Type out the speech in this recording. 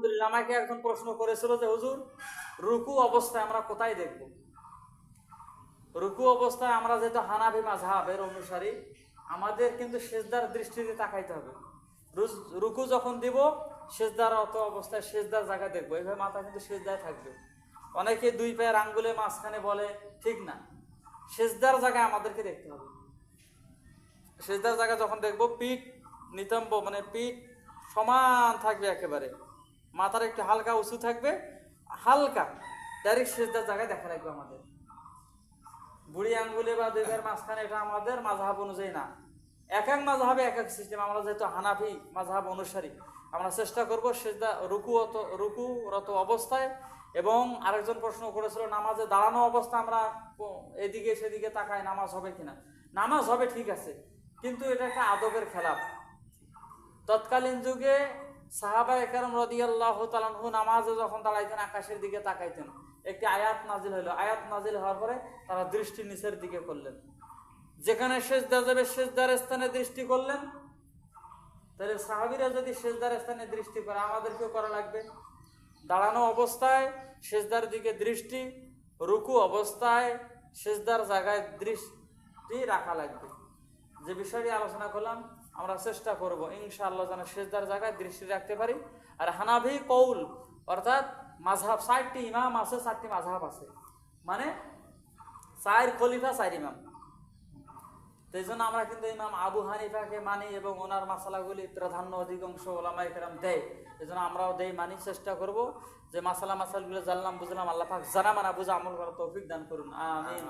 আলহামদুলিল্লাহ, আমাকে একজন প্রশ্ন করেছিল যে, হুজুর, রুকু অবস্থায় আমরা কোথায় দেখব? রুকু অবস্থায় আমরা যেহেতু হানাবি মাঝহাবের অনুসারী, আমাদের কিন্তু সেজদার দৃষ্টিতে তাকাইতে হবে। রুকু যখন দিব, সেজদার অত অবস্থায় সেজদার জায়গায় দেখব। এইভাবে মাথা কিন্তু সেজদায় থাকবে। অনেকে দুই পায়ের আঙ্গুলে মাঝখানে বলে, ঠিক না। সেজদার জায়গায় আমাদেরকে দেখতে হবে। সেজদার জায়গা যখন দেখব, পিঠ নিতম্ব মানে পিঠ সমান থাকবে একেবারে। মাথার একটু হালকা উঁচু থাকবে, হালকা ডাইরেক্ট সেজদার জায়গায় দেখা রাখবে আমাদের। বুড়ি আঙ্গুলে বা দুইবার মাঝখানে এটা আমাদের মাঝহাব অনুযায়ী না। এক এক মাঝহাবে এক এক সিস্টেম আমরা যেহেতু হানাফি মাঝহাব অনুসারী, আমরা চেষ্টা করব সেজদা রুকু অত রুকু রত অবস্থায় এবং আরেকজন প্রশ্ন করেছিল, নামাজে দাঁড়ানো অবস্থা আমরা এদিকে সেদিকে তাকায় নামাজ হবে কিনা? নামাজ হবে ঠিক আছে, কিন্তু এটা একটা আদবের খেলাফ। তৎকালীন যুগে সাহাবা একরম রদিয়াল্লাহ তালানহু নামাজে যখন দাঁড়াইতেন, আকাশের দিকে তাকাইতেন, একটি আয়াত নাজিল হলো আয়াত নাজিল হওয়ার পরে তারা দৃষ্টি নিচের দিকে করলেন। যেখানে সেজদা যাবে, সেজদার স্থানে দৃষ্টি করলেন। তাহলে সাহাবিরা যদি সেজদার স্থানে দৃষ্টি করে, আমাদেরকেও করা লাগবে। দাঁড়ানো অবস্থায় সেজদার দিকে দৃষ্টি, রুকু অবস্থায় সেজদার জায়গায় দৃষ্টি রাখা লাগবে। যে বিষয়টি আলোচনা করলাম আমরা চেষ্টা করব, ইনশাআল্লাহ যেন সেজদার জায়গায় দৃষ্টি রাখতে পারি। আর হানাভি কৌল, অর্থাৎ মাঝহাব ষাটটি ইমাম আছে ষাটটি মাঝহাব আছে। মানে চার খলিফা, চার ইমাম। এই জন্য আমরা কিন্তু ইমাম আবু হানিফাকে মানি এবং ওনার মাসালাগুলি প্রাধান্য অধিকাংশ ওলামাই কেরাম দেয়। এই জন্য আমরাও দেই, মানি, চেষ্টা করব যে মাসালা, মাসালগুলো জানলাম, বুঝলাম, আল্লাহ পাক জানা মানা বুঝা আমল করা তৌফিক দান করুন। আমিন।